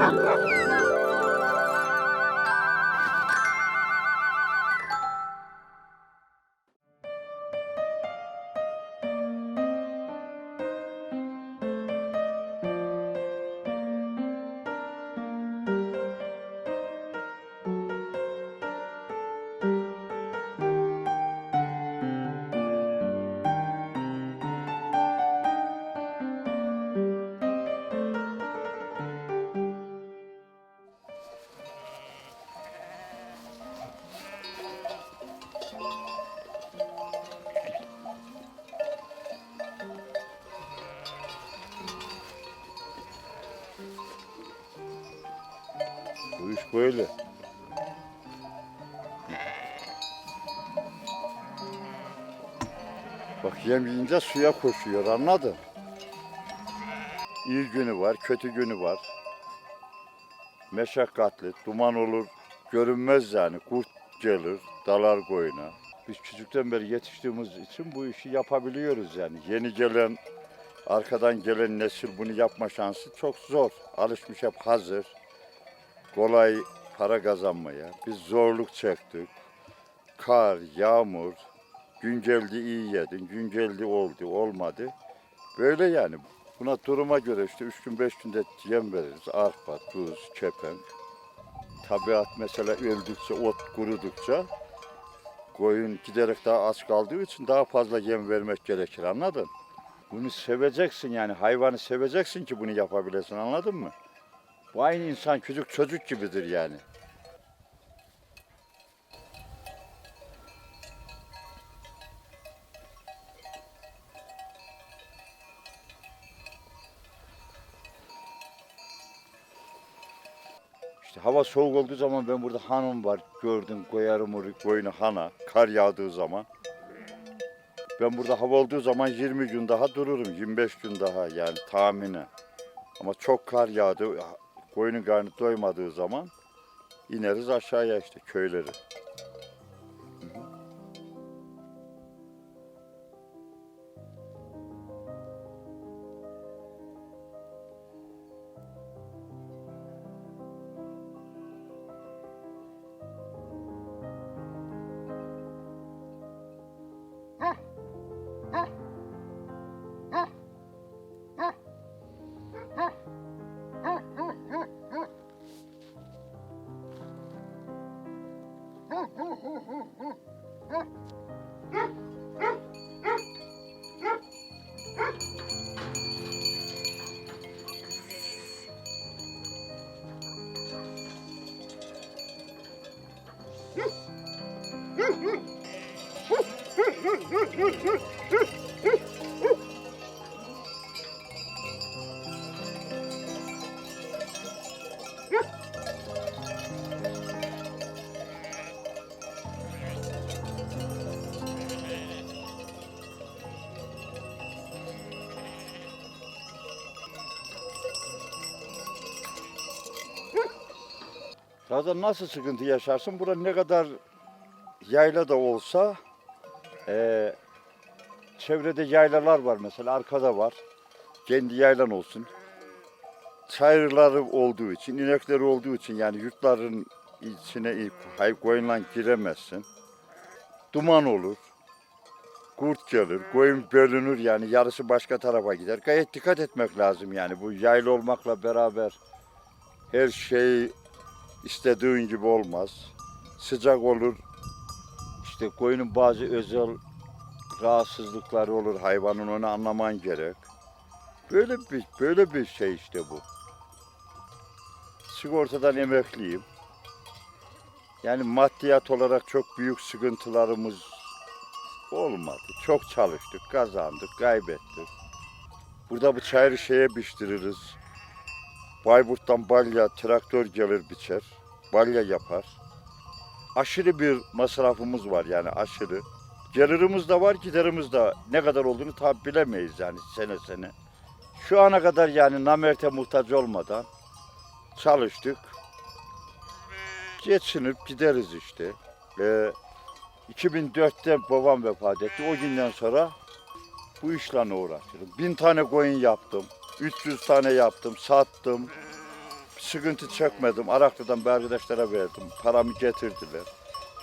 Ha ha ha! Böyle. Bak yem yiyince suya koşuyor anladın? İyi günü var, kötü günü var. Meşakkatli, duman olur, görünmez yani. Kurt gelir, dalar koyuna. Biz küçükten beri yetiştiğimiz için bu işi yapabiliyoruz yani. Yeni gelen, arkadan gelen nesil bunu yapma şansı çok zor. Alışmış hep hazır kolay para kazanmaya. Biz zorluk çektik. Kar, yağmur, gün geldi iyi yedin, gün geldi oldu, olmadı. Böyle yani. Buna duruma göre işte üç gün beş günde yem veririz. Arpa, tuz, kepenk. Tabiat mesela öldükçe, ot kurudukça koyun giderek daha az kaldığı için daha fazla yem vermek gerekir anladın? Bunu seveceksin yani hayvanı seveceksin ki bunu yapabilesin anladın mı? Bu aynı insan küçük çocuk gibidir yani. İşte hava soğuk olduğu zaman ben burada hanım var gördüm koyarım koyunu hana kar yağdığı zaman. Ben burada hava olduğu zaman 20 gün daha dururum 25 gün daha yani tahmini. Ama çok kar yağdı koyunun karnı doymadığı zaman ineriz aşağıya işte köyleri. Zaten nasıl sıkıntı yaşarsın? Burada ne kadar yayla da olsa eee, çevrede yaylalar var mesela arkada var. Kendi yaylan olsun. Çayırları olduğu için, inekleri olduğu için yani yurtların içine koyunla giremezsin. Duman olur. Kurt gelir, koyun bölünür yani yarısı başka tarafa gider. Gayet dikkat etmek lazım yani bu yayla olmakla beraber her şey istediğin gibi olmaz. Sıcak olur. İşte koyunun bazı özel rahatsızlıkları olur. Hayvanın onu anlaman gerek. Böyle bir böyle bir şey işte bu. Sigortadan emekliyim. Yani maddiyat olarak çok büyük sıkıntılarımız olmadı. Çok çalıştık, kazandık, kaybettik. Burada bu çayırı şeye biçtiririz. Bayburt'tan balya traktör gelir biçer. Balya yapar. Aşırı bir masrafımız var yani aşırı. Gelirimiz de var, giderimiz de ne kadar olduğunu tabi bilemeyiz yani sene sene. Şu ana kadar yani namerte muhtaç olmadan çalıştık. Geçinip gideriz işte. Ee, 2004'te babam vefat etti. O günden sonra bu işle uğraşıyorum. Bin tane koyun yaptım. 300 tane yaptım, sattım. Sıkıntı çekmedim. Araklı'dan bir arkadaşlara verdim. Paramı getirdiler.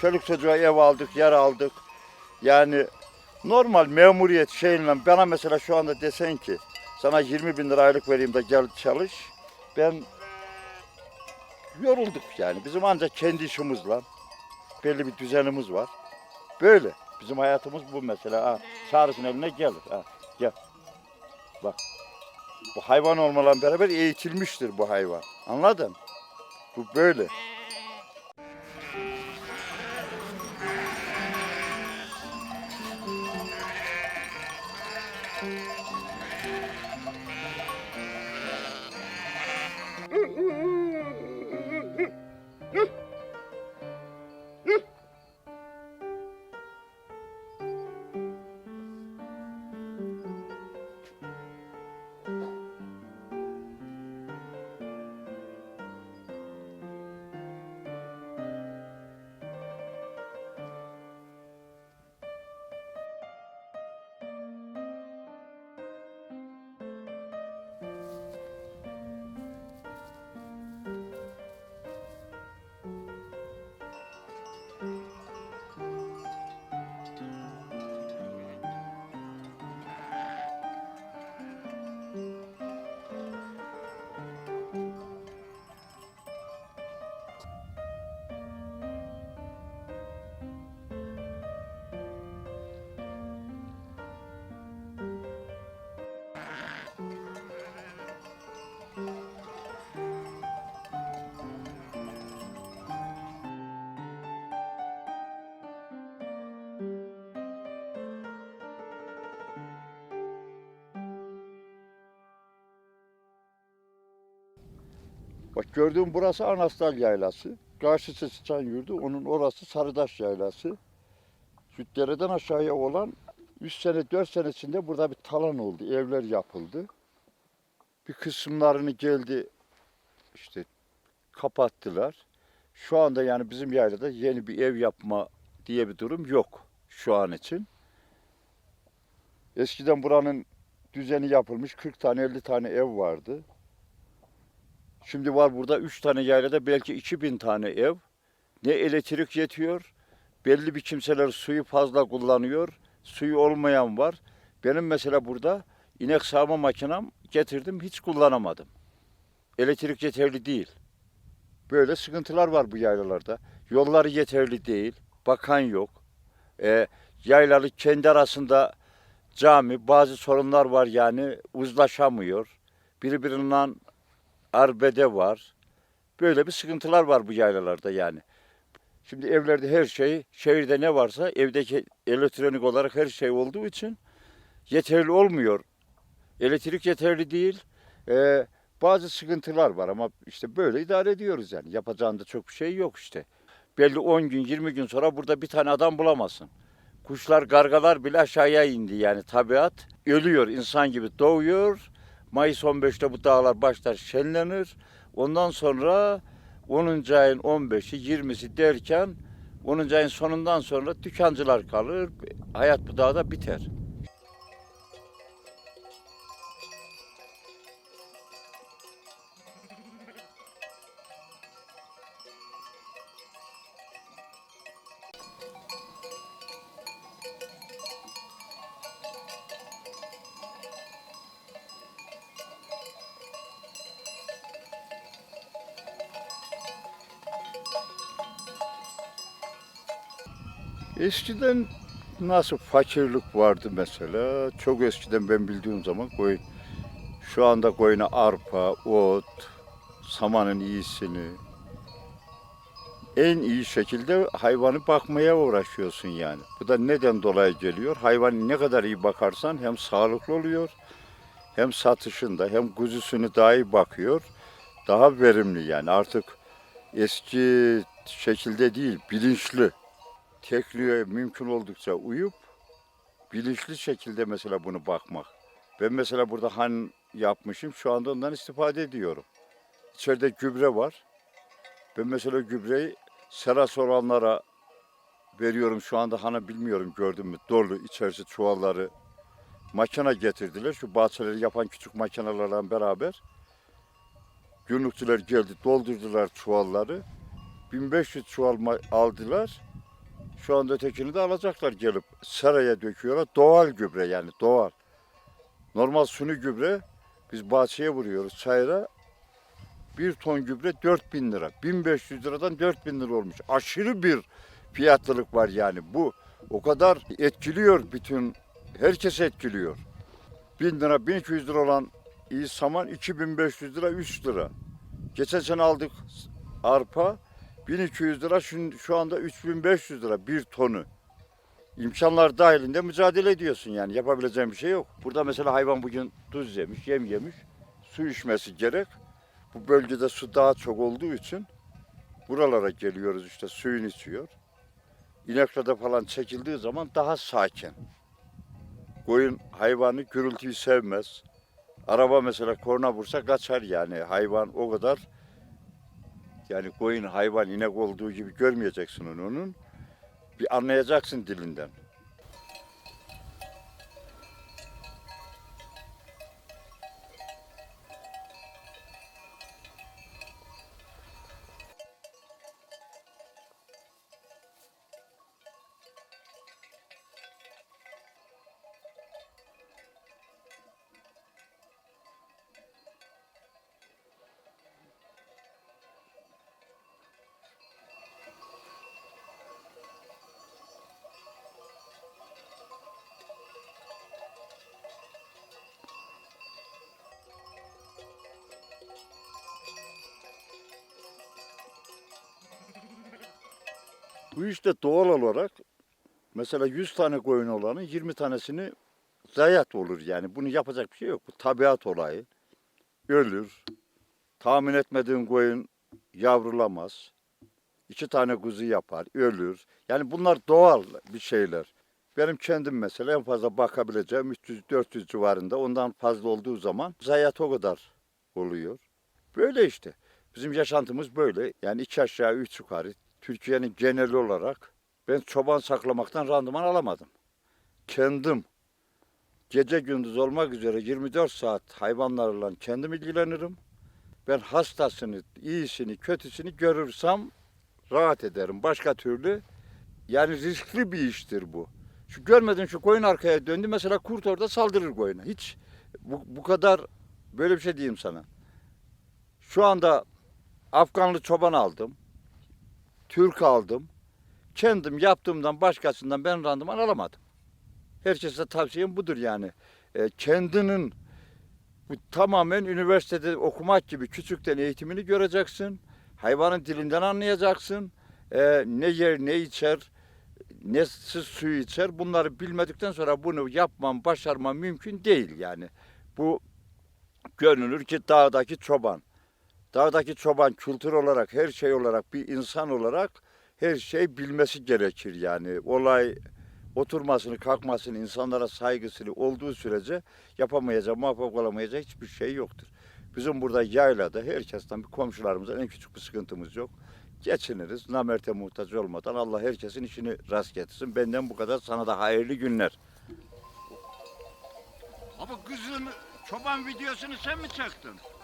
Çocuk çocuğa ev aldık, yer aldık. Yani normal memuriyet şeyinle bana mesela şu anda desen ki sana 20 bin lira aylık vereyim de gel çalış. Ben yorulduk yani. Bizim ancak kendi işimizle belli bir düzenimiz var. Böyle. Bizim hayatımız bu mesela. Ha, çağrısın eline gelir. Ha, gel. Bak. Bu hayvan olmalarla beraber eğitilmiştir bu hayvan. Anladın? Bu böyle. Bak gördüğüm burası Anastal Yaylası. Karşısı Sıçan Yurdu, onun orası Sarıdaş Yaylası. Şu dereden aşağıya olan 3 sene 4 senesinde burada bir talan oldu. Evler yapıldı. Bir kısımlarını geldi işte kapattılar. Şu anda yani bizim yaylada yeni bir ev yapma diye bir durum yok şu an için. Eskiden buranın düzeni yapılmış 40 tane 50 tane ev vardı. Şimdi var burada 3 tane yaylada belki 2000 tane ev. Ne elektrik yetiyor, belli bir kimseler suyu fazla kullanıyor, suyu olmayan var. Benim mesela burada inek sağma makinem getirdim hiç kullanamadım. Elektrik yeterli değil. Böyle sıkıntılar var bu yaylalarda. Yolları yeterli değil, bakan yok. E, yaylalı kendi arasında cami bazı sorunlar var yani uzlaşamıyor. Birbirinden arbede var. Böyle bir sıkıntılar var bu yaylalarda yani. Şimdi evlerde her şey, şehirde ne varsa evdeki elektronik olarak her şey olduğu için yeterli olmuyor. Elektrik yeterli değil. Ee, bazı sıkıntılar var ama işte böyle idare ediyoruz yani. Yapacağında çok bir şey yok işte. Belli 10 gün, 20 gün sonra burada bir tane adam bulamazsın. Kuşlar, gargalar bile aşağıya indi yani tabiat. Ölüyor insan gibi doğuyor. Mayıs 15'te bu dağlar başlar şenlenir. Ondan sonra 10. ayın 15'i 20'si derken 10. ayın sonundan sonra dükkancılar kalır. Hayat bu dağda biter. Eskiden nasıl fakirlik vardı mesela. Çok eskiden ben bildiğim zaman koyun şu anda koyuna arpa, ot, samanın iyisini en iyi şekilde hayvanı bakmaya uğraşıyorsun yani. Bu da neden dolayı geliyor? Hayvan ne kadar iyi bakarsan hem sağlıklı oluyor hem satışında hem kuzusunu daha iyi bakıyor. Daha verimli yani artık eski şekilde değil bilinçli tekniğe mümkün oldukça uyup bilinçli şekilde mesela bunu bakmak. Ben mesela burada han yapmışım. Şu anda ondan istifade ediyorum. İçeride gübre var. Ben mesela gübreyi seras olanlara veriyorum. Şu anda hanı bilmiyorum gördün mü? Dolu içerisi çuvalları makine getirdiler. Şu bahçeleri yapan küçük makinelerle beraber. Gümrükçüler geldi doldurdular çuvalları. 1500 çuval aldılar. Şu anda ötekini de alacaklar gelip seraya döküyorlar. Doğal gübre yani doğal. Normal suni gübre biz bahçeye vuruyoruz çayıra. Bir ton gübre 4000 lira. 1500 liradan 4000 lira olmuş. Aşırı bir fiyatlılık var yani. Bu o kadar etkiliyor bütün, herkes etkiliyor. 1000 lira, 1200 lira olan iyi saman 2500 lira, 3 lira. Geçen sene aldık arpa 1200 lira, şu, şu anda 3500 lira bir tonu. İmkanlar dahilinde mücadele ediyorsun yani yapabileceğin bir şey yok. Burada mesela hayvan bugün tuz yemiş, yem yemiş, su içmesi gerek. Bu bölgede su daha çok olduğu için buralara geliyoruz işte suyunu içiyor. İneklerde falan çekildiği zaman daha sakin. Koyun hayvanı gürültüyü sevmez. Araba mesela korna vursa kaçar yani. Hayvan o kadar yani koyun hayvan inek olduğu gibi görmeyeceksin onu onun. Bir anlayacaksın dilinden. Bu işte doğal olarak mesela 100 tane koyun olanın 20 tanesini zayiat olur yani. Bunu yapacak bir şey yok. Bu tabiat olayı. Ölür. Tahmin etmediğin koyun yavrulamaz. İki tane kuzu yapar, ölür. Yani bunlar doğal bir şeyler. Benim kendim mesela en fazla bakabileceğim 300-400 civarında. Ondan fazla olduğu zaman zayiat o kadar oluyor. Böyle işte. Bizim yaşantımız böyle. Yani iki aşağı üç yukarı. Türkiye'nin geneli olarak ben çoban saklamaktan randıman alamadım. Kendim gece gündüz olmak üzere 24 saat hayvanlarla kendim ilgilenirim. Ben hastasını, iyisini, kötüsünü görürsem rahat ederim. Başka türlü yani riskli bir iştir bu. Şu görmedin şu koyun arkaya döndü mesela kurt orada saldırır koyuna. Hiç bu, bu kadar böyle bir şey diyeyim sana. Şu anda Afganlı çoban aldım. Türk aldım. Kendim yaptığımdan başkasından ben randıman alamadım. Herkese tavsiyem budur yani. E, kendinin bu tamamen üniversitede okumak gibi küçükten eğitimini göreceksin. Hayvanın dilinden anlayacaksın. E, ne yer, ne içer, ne su suyu içer. Bunları bilmedikten sonra bunu yapmam, başarmam mümkün değil yani. Bu görünür ki dağdaki çoban. Dağdaki çoban kültür olarak, her şey olarak, bir insan olarak her şey bilmesi gerekir yani. Olay oturmasını, kalkmasını, insanlara saygısını olduğu sürece yapamayacağı, muvaffak olamayacağı hiçbir şey yoktur. Bizim burada yaylada herkesten bir komşularımızdan en küçük bir sıkıntımız yok. Geçiniriz, namerte muhtaç olmadan Allah herkesin işini rast getirsin. Benden bu kadar, sana da hayırlı günler. Abi kızın çoban videosunu sen mi çektin?